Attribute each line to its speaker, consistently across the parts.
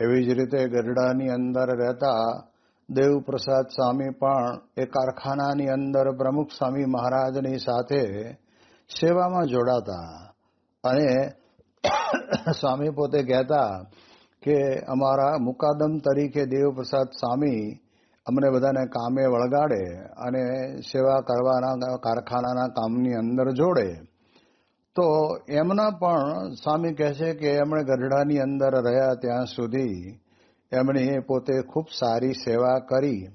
Speaker 1: એવી જ રીતે ગઢડાની અંદર રહેતા દેવપ્રસાદ સ્વામી પણ એ કારખાનાની અંદર પ્રમુખ સ્વામી મહારાજની સાથે સેવામાં જોડાતા અને સ્વામી પોતે કહેતા કે અમારા મુકાદમ તરીકે દેવપ્રસાદ સ્વામી અમને બધાને કામે વળગાડે અને સેવા કરવાના કારખાનાના કામની અંદર જોડે. તો એમના પણ સ્વામી કહે છે કે એમણે ગઢડાની અંદર રહ્યા ત્યાં સુધી એમણે પોતે ખૂબ સારી સેવા કરી.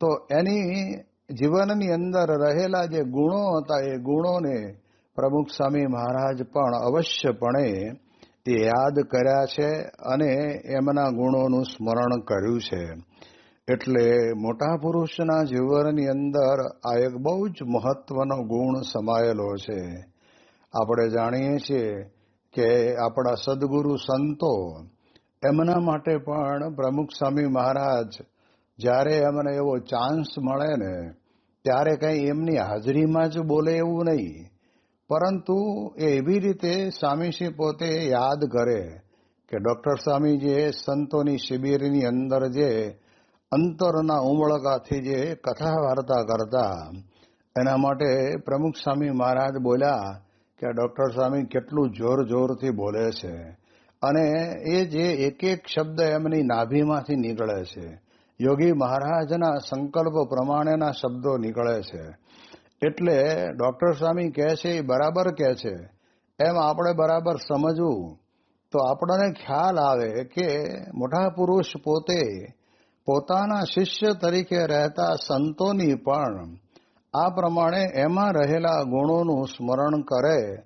Speaker 1: તો એની જીવનની અંદર રહેલા જે ગુણો હતા એ ગુણોને પ્રમુખ સ્વામી મહારાજ પણ અવશ્યપણે તે યાદ કર્યા છે અને એમના ગુણોનું સ્મરણ કર્યું છે. એટલે મોટા પુરુષના જીવનની અંદર આ એક બહુ જ મહત્વનો ગુણ સમાયેલો છે. આપણે જાણીએ છીએ કે આપણા સદગુરુ સંતો એમના માટે પણ પ્રમુખ સ્વામી મહારાજ જ્યારે એમને એવો ચાન્સ મળે ને, ત્યારે કંઈ એમની હાજરીમાં જ બોલે એવું નહીં. પરંતુ એ એવી રીતે સ્વામીશ્રી પોતે યાદ કરે કે ડૉક્ટર સ્વામી જે સંતોની શિબિરની અંદર જે અંતરના ઉમળકાથી જે કથા વાર્તા કરતા, એના માટે પ્રમુખ સ્વામી મહારાજ બોલ્યા કે ડોક્ટર સ્વામી કેટલું જોર જોરથી બોલે છે અને એ જે એક એક શબ્દ એમની નાભીમાંથી નીકળે છે. યોગી મહારાજના સંકલ્પ પ્રમાણેના શબ્દો નીકળે છે. એટલે ડોક્ટર સ્વામી કહે છે, એ બરાબર કહે છે. એમ આપણે બરાબર સમજવું તો આપણને ખ્યાલ આવે કે મોટા પુરુષ પોતે પોતાના શિષ્ય તરીકે રહેતા સંતોની પણ આ પ્રમાણે એમાં રહેલા ગુણોનું સ્મરણ કરે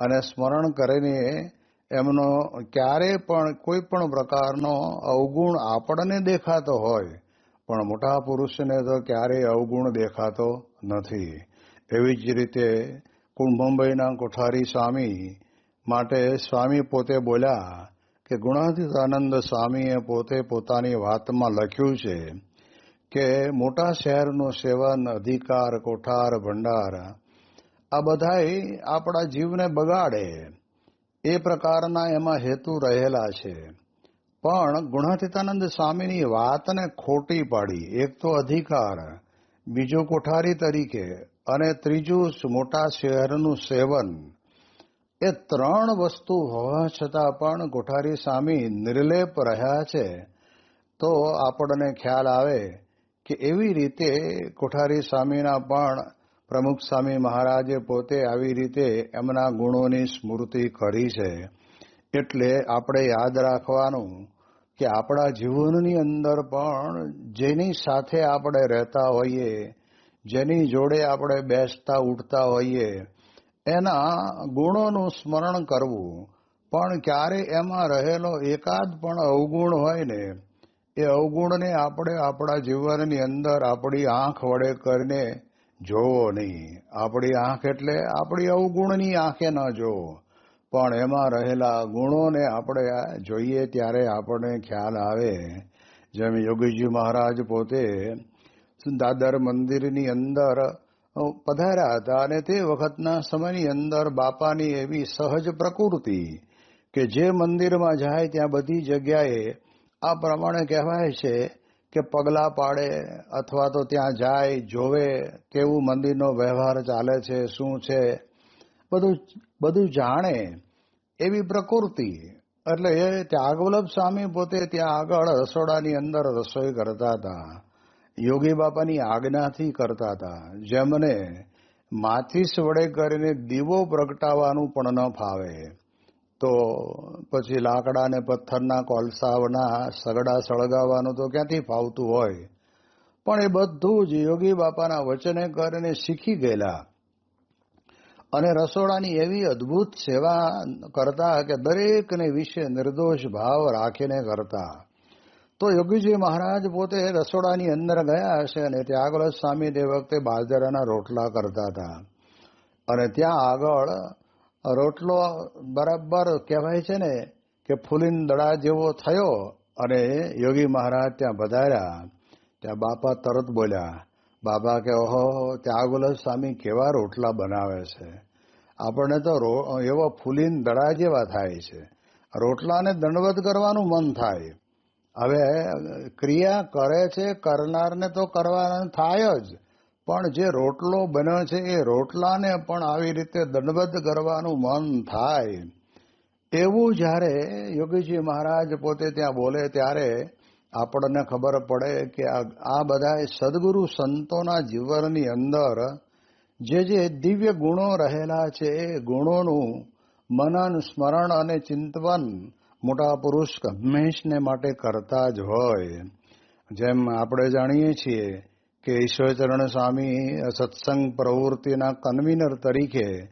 Speaker 1: અને સ્મરણ કરીને એમનો ક્યારે પણ કોઈ પણ પ્રકારનો અવગુણ આપણને દેખાતો હોય, પણ મોટા પુરુષને તો ક્યારેય અવગુણ દેખાતો નથી. એવી જ રીતે મુંબઈના કોઠારી સ્વામી માટે સ્વામી પોતે બોલ્યા કે ગુણાતીતાનંદ સ્વામીએ પોતે પોતાની વાતમાં લખ્યું છે કે મોટા શહેરનું સેવન, અધિકાર, કોઠાર, ભંડાર, આ બધાય આપણા જીવને બગાડે. એ પ્રકારના એમાં હેતુ રહેલા છે. પણ ગુણાતીતાનંદ સ્વામીની વાતને ખોટી પાડી. એક તો અધિકાર, બીજો કોઠારી તરીકે, અને ત્રીજું મોટા શહેરનું સેવન. એ ત્રણ વસ્તુ હોવા છતાં પણ કોઠારી સ્વામી નિર્લેપ રહ્યા છે. તો આપણને ખ્યાલ આવે કે એવી રીતે કોઠારી સ્વામીના પણ પ્રમુખ સ્વામી મહારાજે પોતે આવી રીતે એમના ગુણોની સ્મૃતિ કરી છે. એટલે આપણે યાદ રાખવાનું કે આપણા જીવનની અંદર પણ જેની સાથે આપણે રહેતા હોઈએ, જેની જોડે આપણે બેસતા ઉઠતા હોઈએ, એના ગુણોનું સ્મરણ કરવું પણ ક્યારે એમાં રહેલો એકાદ પણ અવગુણ હોય ને એ અવગુણને આપણે આપણા જીવનની અંદર આપણી આંખ વડે કરીને જોવો નહીં. આપણી આંખ એટલે આપણી અવગુણની આંખે ન જોવો. પણ એમાં રહેલા ગુણોને આપણે જોઈએ ત્યારે આપણને ખ્યાલ આવે. જેમ યોગીજી મહારાજ પોતે દાદર મંદિરની અંદર પધાર્યા હતા અને તે વખતના સમયની અંદર બાપાની એવી સહજ પ્રકૃતિ કે જે મંદિરમાં જાય ત્યાં બધી જગ્યાએ આ પ્રમાણે કહેવાય છે કે પગલા પાડે અથવા તો ત્યાં જાય, જોવે કેવું મંદિરનો વ્યવહાર ચાલે છે, શું છે. બધું બધું જાણે એવી પ્રકૃતિ. એટલે એ ત્યાગવલ્લભ સ્વામી પોતે ત્યાં આગળ રસોડાની અંદર રસોઈ કરતા હતા. યોગી બાપાની આજ્ઞાથી કરતા હતા. જેમને માચીસ વડે કરીને દીવો પ્રગટાવવાનું પણ ન ફાવે. તો પછી લાકડા ને પથ્થરના કોલસાવના સગડા સળગાવવાનું તો ક્યાંથી ફાવતું હોય? પણ એ બધું જ યોગી બાપાના વચને કરીને શીખી ગયેલા. અને રસોડાની એવી અદ્ભુત સેવા કરતા કે દરેકને વિશે નિર્દોષ ભાવ રાખીને કરતા. તો યોગીજી મહારાજ પોતે રસોડાની અંદર ગયા હશે અને ત્યાં આગળ સ્વામી તે વખતે બાજરાના રોટલા કરતા હતા. અને ત્યાં આગળ રોટલો બરાબર કહેવાય છે ને કે ફૂલીન દડા જેવો થયો અને યોગી મહારાજ ત્યાં વધાર્યા ત્યાં બાપા તરત બોલ્યા, બાબા કે, ઓહો ત્યાગુલ સ્વામી કેવા રોટલા બનાવે છે? આપણને તો એવા ફૂલીન દડા જેવા થાય છે. રોટલાને દંડવત કરવાનું મન થાય. હવે ક્રિયા કરે છે, કરનારને તો કરવાનું થાય જ. પણ જે રોટલો બન્યો છે, એ રોટલાને પણ આવી રીતે દંડબદ્ધ કરવાનું મન થાય. એવું જ્યારે યોગીજી મહારાજ પોતે ત્યાં બોલે ત્યારે આપણને ખબર પડે કે આ- બધા સદગુરુ સંતોના જીવનની અંદર જે જે દિવ્ય ગુણો રહેલા છે, એ ગુણોનું મનન, સ્મરણ અને ચિંતવન મોટા પુરુષ હંમેશને માટે કરતા જ હોય. જેમ આપણે જાણીએ છીએ કે ઈશ્વરચરણ સ્વામી સત્સંગ પ્રવૃત્તિના કન્વીનર તરીકે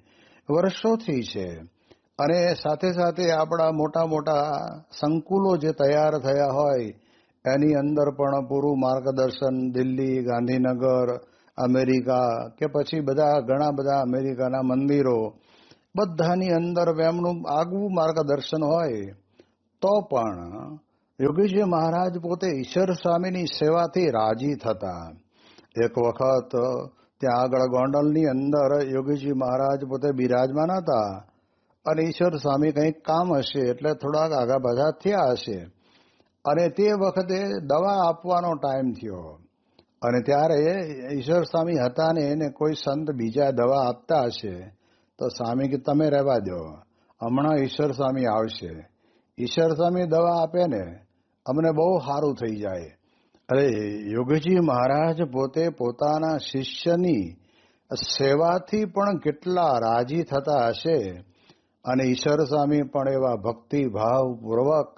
Speaker 1: વર્ષોથી છે અને સાથે સાથે આપણા મોટા મોટા સંકુલો જે તૈયાર થયા હોય, એની અંદર પણ પૂરું માર્ગદર્શન, દિલ્હી, ગાંધીનગર, અમેરિકા કે પછી બધા ઘણા બધા અમેરિકાના મંદિરો, બધાની અંદર એમનું આગવું માર્ગદર્શન હોય, તો પણ યોગીજી મહારાજ પોતે ઈશ્વર સ્વામીની સેવાથી રાજી થતા. એક વખત ત્યાં આગળ ગોંડલની અંદર યોગીજી મહારાજ પોતે બિરાજમાન હતા અને ઈશ્વર સ્વામી કંઈક કામ હશે એટલે થોડાક આગા બધા થયા હશે. અને તે વખતે દવા આપવાનો ટાઈમ થયો. અને ત્યારે ઈશ્વર સ્વામી હતા ને એને કોઈ સંત બીજા દવા આપતા હશે. તો સ્વામી કે, તમે રહેવા દો. હમણાં ઈશ્વર સ્વામી આવશે. ઈશ્વર સ્વામી દવા આપે ને, અમને બહુ સારું થઈ જાય. અરે, યોગીજી મહારાજ પોતે પોતાના શિષ્યની સેવાથી પણ કેટલા રાજી થતા હશે અને ઈશ્વર સ્વામી પણ એવા ભક્તિ ભાવ પૂર્વક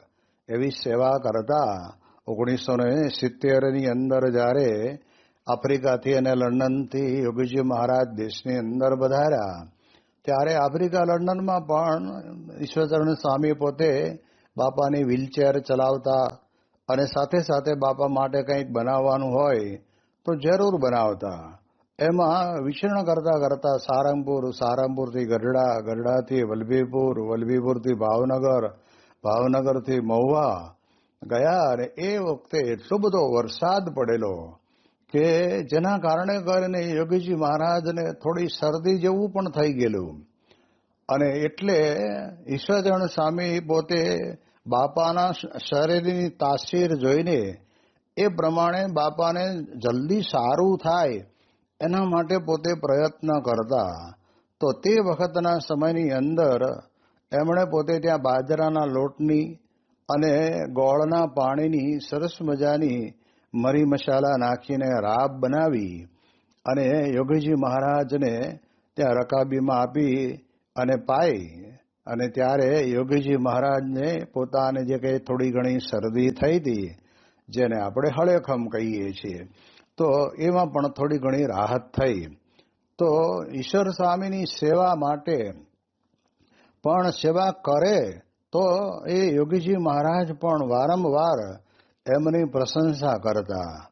Speaker 1: એવી સેવા કરતા ઓગણીસો ને સિત્તેરની અંદર જ્યારે આફ્રિકાથી અને લંડનથી યોગીજી મહારાજ દેશની અંદર વધાર્યા ત્યારે આફ્રિકા લંડનમાં પણ ઈશ્વરચરણ સ્વામી પોતે બાપાની વ્હીલચેર ચલાવતા અને સાથે સાથે બાપા માટે કંઈક બનાવવાનું હોય તો જરૂર બનાવતા. એમાં વિચરણ કરતા કરતા સારંગપુર, સારંગપુરથી ગઢડા, ગઢડાથી વલભીપુર, વલભીપુરથી ભાવનગર, ભાવનગરથી મહુવા ગયા અને એ વખતે એટલો બધો વરસાદ પડેલો કે જેના કારણે કરીને યોગીજી મહારાજને થોડી શરદી જેવું પણ થઈ ગયેલું. અને એટલે ઈશ્વરચરણ સ્વામી પોતે બાપાના શરીરની તાસીર જોઈને એ પ્રમાણે બાપાને જલ્દી સારું થાય એના માટે પોતે પ્રયત્ન કરતા. તો તે વખતના સમયની અંદર એમણે પોતે ત્યાં બાજરાના લોટની અને ગોળના પાણીની સરસ મજાની મરી મસાલા નાખીને રાબ બનાવી અને યોગીજી મહારાજને ત્યાં રકાબીમાં આપી અને પાઈ. અને ત્યારે યોગીજી મહારાજને પોતાને જે કંઈ થોડી ઘણી શરદી થઈ હતી, જેને આપણે હળેખમ કહીએ છીએ, તો એમાં પણ થોડી ઘણી રાહત થઈ. તો ઈશ્વર સ્વામીની સેવા માટે પણ સેવા કરે, તો એ યોગીજી મહારાજ પણ વારંવાર એમની પ્રશંસા કરતા.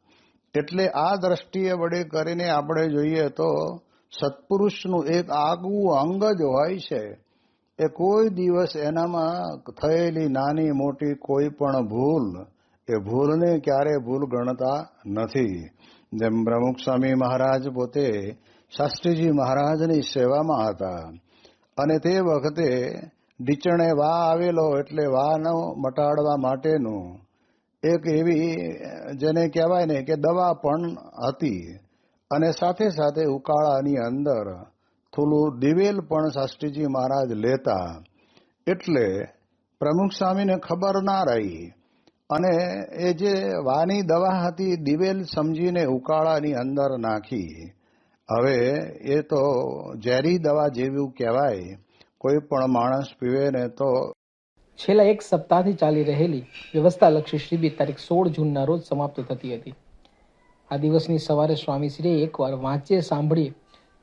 Speaker 1: એટલે આ દ્રષ્ટિએ વડે કરીને આપણે જોઈએ તો સત્પુરુષનું એક આગવું અંગ જ હોય છે. એ કોઈ દિવસ એનામાં થયેલી નાની મોટી કોઈ પણ ભૂલ, એ ભૂલને ક્યારે ભૂલ ગણતા નથી. જેમ પ્રમુખ સ્વામી મહારાજ પોતે શાસ્ત્રીજી મહારાજની સેવામાં હતા. અને તે વખતે ડીચણે વા આવેલો એટલે વાનો મટાડવા માટેનું એક એવી, જેને કહેવાય ને કે દવા પણ હતી. અને સાથે સાથે ઉકાળાની અંદર થોડું દિવેલ પણ શાસ્ત્રીજી મહારાજ લેતા, એટલે પ્રમુખ સ્વામીને ખબર ના રહી અને એ જે વાની દવા હતી દિવેલ સમજીને ઉકાળાની અંદર નાખી. હવે એ તો ઝેરી દવા જેવું કહેવાય, કોઈ પણ માણસ પીવે ને તો
Speaker 2: છેલ્લા એક સપ્તાહથી ચાલી રહેલી વ્યવસ્થાલક્ષી શિબિર તારીખ સોળ જૂનના રોજ સમાપ્ત થતી હતી. આ દિવસની સવારે સ્વામીશ્રીએ એકવાર વાંચીએ સાંભળીએ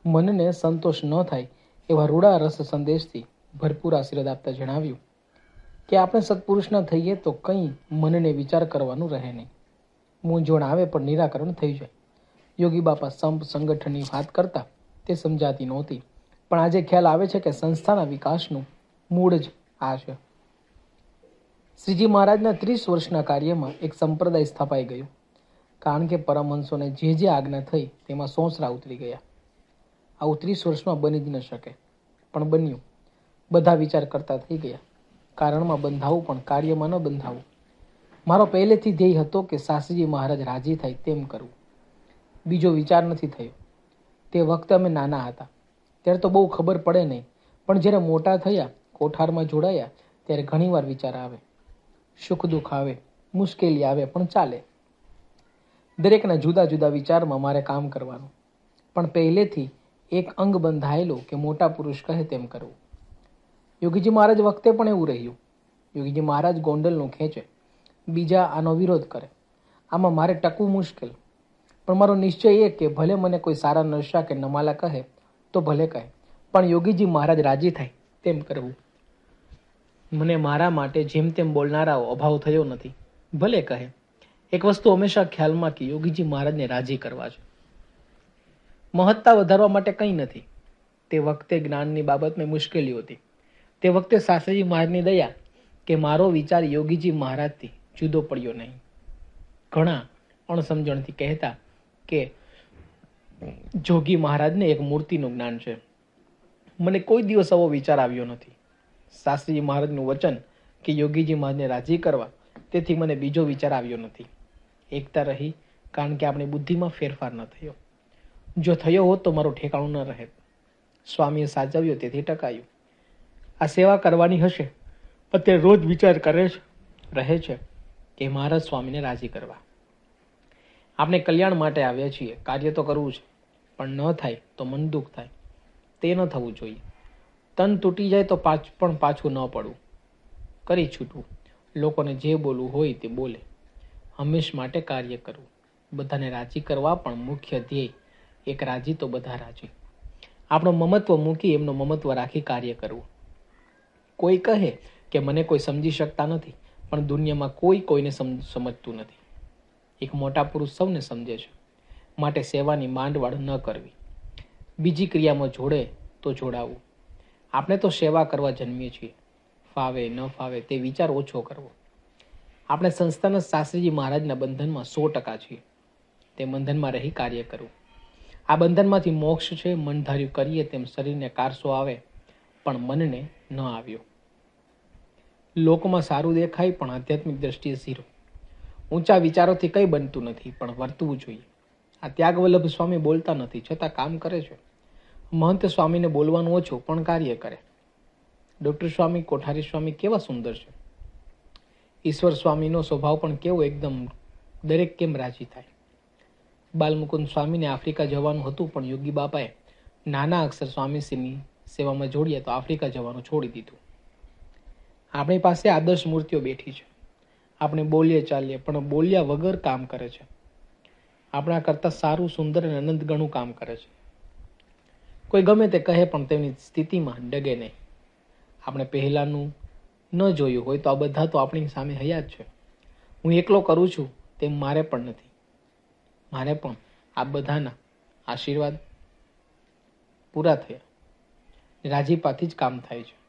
Speaker 2: મનને સંતોષ ન થાય એવા રૂડા રસ સંદેશથી ભરપૂર આશીર્વાદ આપતા જણાવ્યું કે આપણે સત્પુરુષના થઈએ તો કંઈ મનને વિચાર કરવાનું રહે નહીં. મૂંઝવણ આવે પણ નિરાકરણ થઈ જાય. યોગી બાપા સંપ સંગઠનની વાત કરતા તે સમજાતી નહોતી. પણ આજે ખ્યાલ આવે છે કે સંસ્થાના વિકાસનું મૂળ જ આ છે. શ્રીજી મહારાજના ત્રીસ વર્ષના કાર્યમાં એક સંપ્રદાય સ્થપાઈ ગયો. કારણ કે પરમહંસોને જે જે આજ્ઞા થઈ તેમાં સોંસરા ઉતરી ગયા. આવું ત્રીસ વર્ષમાં બની જ ન શકે. પણ બન્યું. બધા વિચાર કરતા થઈ ગયા. કારણમાં બંધાવું પણ કાર્યમાં ન બંધાવું. મારો પહેલેથી ધ્યેય હતો કે સાસરીજી મહારાજ રાજી થાય તેમ કરવું બીજો વિચાર નથી થયો. તે વખતે અમે નાના હતા. ત્યારે તો બહુ ખબર પડે નહીં. પણ જ્યારે મોટા થયા, કોઠારમાં જોડાયા, ત્યારે ઘણીવાર વિચાર આવે. સુખ દુઃખ આવે, મુશ્કેલી આવે, પણ ચાલે. દરેકના જુદા જુદા વિચારમાં મારે કામ કરવાનું. પણ પહેલેથી એક અંગ બંધાયેલો કે મોટા પુરુષ કહે તેમ કરવું. યોગીજી મહારાજ વખતે પણ એવું રહ્યું. યોગીજી મહારાજ ગોંડલનું ખેંચે. બીજા આનો વિરોધ કરે. આમાં મારે ટકવું મુશ્કેલ. પણ મારો નિશ્ચય એ કે ભલે મને કોઈ સારા નશા કે નમાલા કહે, તો ભલે કહે. પણ યોગીજી મહારાજ રાજી થાય તેમ કરવું. મને મારા માટે જેમ તેમ બોલનારાઓ અભાવ થયો નથી. ભલે કહે. એક વસ્તુ હંમેશા ખ્યાલમાં કે યોગીજી મહારાજને રાજી કરવા છે. મહત્તા વધારવા માટે કંઈ નથી. તે વખતે જ્ઞાનની બાબતમાં મુશ્કેલી હતી. તે વખતે શાસ્ત્રીજી મહારાજની દયા કે મારો વિચાર યોગીજી મહારાજથી જુદો પડ્યો નહીં. ઘણા અણસમજણથી કહેતા કે જોગી મહારાજને એક મૂર્તિનું જ્ઞાન છે. મને કોઈ દિવસ આવો વિચાર આવ્યો નથી. શાસ્ત્રીજી મહારાજનું વચન કે યોગીજી મહારાજને રાજી કરવા તેથી મને બીજો વિચાર આવ્યો નથી. એકતા રહી કારણ કે આપણી બુદ્ધિમાં ફેરફાર ન થયો. જો થયો હોત તો મારું ઠેકાણું ન રહે. સ્વામીએ સાચવ્યો, તેથી ટકાયું. આ સેવા કરવાની હશે તે રોજ વિચાર કરે છે, રહે છે કે મહારાજ સ્વામીને રાજી કરવા. આપણે કલ્યાણ માટે આવ્યા છીએ, કાર્ય તો કરવું છે, પણ ન થાય તો મન દુઃખ થાય. તે ન થવું જોઈએ. તન તૂટી જાય તો પાછ, પણ પાછું ન પડવું. કરી છૂટવું. લોકોને જે બોલવું હોય તે બોલે. હંમેશ માટે કાર્ય કરવું. બધાને રાજી કરવા પણ મુખ્ય ધ્યેય. એક રાજી તો બધા રાજી. આપણો મમત્વ મૂકી એમનો મમત્વ રાખી કાર્ય કરવું. કોઈ કહે કે મને કોઈ સમજી શકતા નથી, પણ દુનિયામાં કોઈ કોઈને સમજતું નથી. એક મોટા પુરુષ સૌને સમજે છે, માટે સેવાની માંડવાળ ન કરવી. બીજી ક્રિયામાં જોડે તો જોડાવું. આપણે તો સેવા કરવા જન્મીએ છીએ. ફાવે, ન ફાવે તે વિચાર ઓછો કરવો. આપણે સંસ્થાના શાસ્ત્રીજી મહારાજના બંધનમાં સો ટકા છીએ. તે બંધનમાં રહી કાર્ય કરવું. આ બંધનમાંથી મોક્ષ છે, મન ધાર્યું કરીએ તેમ શરીરને કારસો આવે, પણ મનને ન આવ્યો. લોકમાં સારું દેખાય, પણ આધ્યાત્મિક દ્રષ્ટિએ ઝીરો. ઊંચા વિચારોથી કંઈ બનતું નથી, પણ વર્તવું જોઈએ. આ ત્યાગવલ્લભ સ્વામી બોલતા નથી, છતાં કામ કરે છે. મહંત સ્વામીને બોલવાનું ઓછું, પણ કાર્ય કરે. ડૉક્ટર સ્વામી, કોઠારી સ્વામી કેવા સુંદર છે. ઈશ્વર સ્વામીનો સ્વભાવ પણ કેવો એકદમ દરેક કેમ રાજી થાય? બાલમુકુંદ સ્વામીને આફ્રિકા જવાનું હતું, પણ યોગી બાપાએ નાના અક્ષર સ્વામીશ્રીની સેવામાં જોડ્યા તો આફ્રિકા જવાનું છોડી દીધું. આપણી પાસે આદર્શ મૂર્તિઓ બેઠી છે. આપણે બોલીએ ચાલીએ, પણ બોલ્યા વગર કામ કરે છે. આપણા કરતાં સારું, સુંદર અને અનંત ગણું કામ કરે છે. કોઈ ગમે તે કહે, પણ તેમની સ્થિતિમાં ડગે નહીં. આપણે પહેલાંનું ન જોયું હોય તો આ બધા તો આપણી સામે હયા જ છે. હું એકલો કરું છું તેમ મારે પણ નથી. મારે પણ આ બધાના આશીર્વાદ પૂરા થયા. રાજીપાથી જ કામ થાય છે.